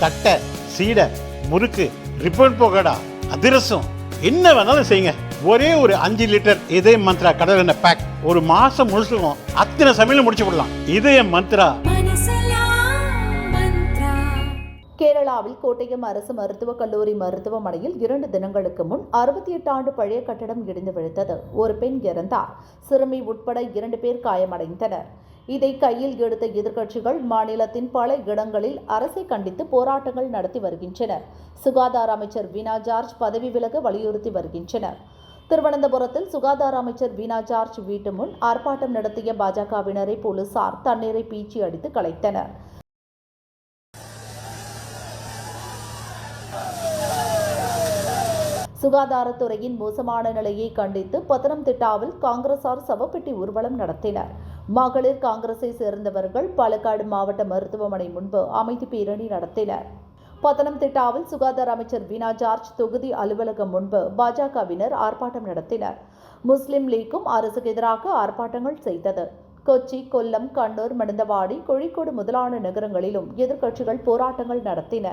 தட்டை சீடை முறுக்கு ரிப்பன் போகடா அதிரசம் என்ன வேணாலும் செய்யுங்க. ஒரே ஒரு அஞ்சு லிட்டர் இதய மந்த்ரா கடல் எண்ணெய் பேக் ஒரு மாசம் முழுசுக்கும் அத்தனை சமையலும் முடிச்சு விடலாம் இதய மந்த்ரா. கேரளாவில் கோட்டயம் அரசு மருத்துவக் கல்லூரி மருத்துவமனையில் இரண்டு தினங்களுக்கு முன் அறுபத்தி எட்டு ஆண்டு பழைய கட்டடம் இடிந்து விழுந்தது. ஒரு பெண் இறந்தார். சிறுமி உட்பட இரண்டு பேர் காயமடைந்தனர். இதை கையில் எடுத்த எதிர்க்கட்சிகள் மாநிலத்தின் பல இடங்களில் அரசை கண்டித்து போராட்டங்கள் நடத்தி வருகின்றனர். சுகாதார அமைச்சர் வீனா ஜார்ஜ் பதவி விலக வலியுறுத்தி வருகின்றனர். திருவனந்தபுரத்தில் சுகாதார அமைச்சர் வீனா ஜார்ஜ் வீட்டு முன் ஆர்ப்பாட்டம் நடத்திய பாஜகவினரை போலீசார் தண்ணீரை பீச்சி அடித்து கலைத்தனர். சுகாதாரத்துறையின் மோசமான நிலையை கண்டித்து பத்தனம்திட்டாவில் காங்கிரசார் சவப்பெட்டி ஊர்வலம் நடத்தினர். மகளிர் காங்கிரஸை சேர்ந்தவர்கள் பாலக்காடு மாவட்ட மருத்துவமனை முன்பு அமைதி பேரணி நடத்தினர். பத்தனம்திட்டாவில் சுகாதார அமைச்சர் வீனா ஜார்ஜ் தொகுதி அலுவலகம் முன்பு பாஜகவினர் ஆர்ப்பாட்டம் நடத்தினர். முஸ்லிம் லீக்கும் அரசுக்கு எதிராக ஆர்ப்பாட்டங்கள் செய்தது. கொச்சி கொல்லம் கண்ணூர் மணந்தவாடி கோழிக்கோடு முதலான நகரங்களிலும் எதிர்க்கட்சிகள் போராட்டங்கள் நடத்தின.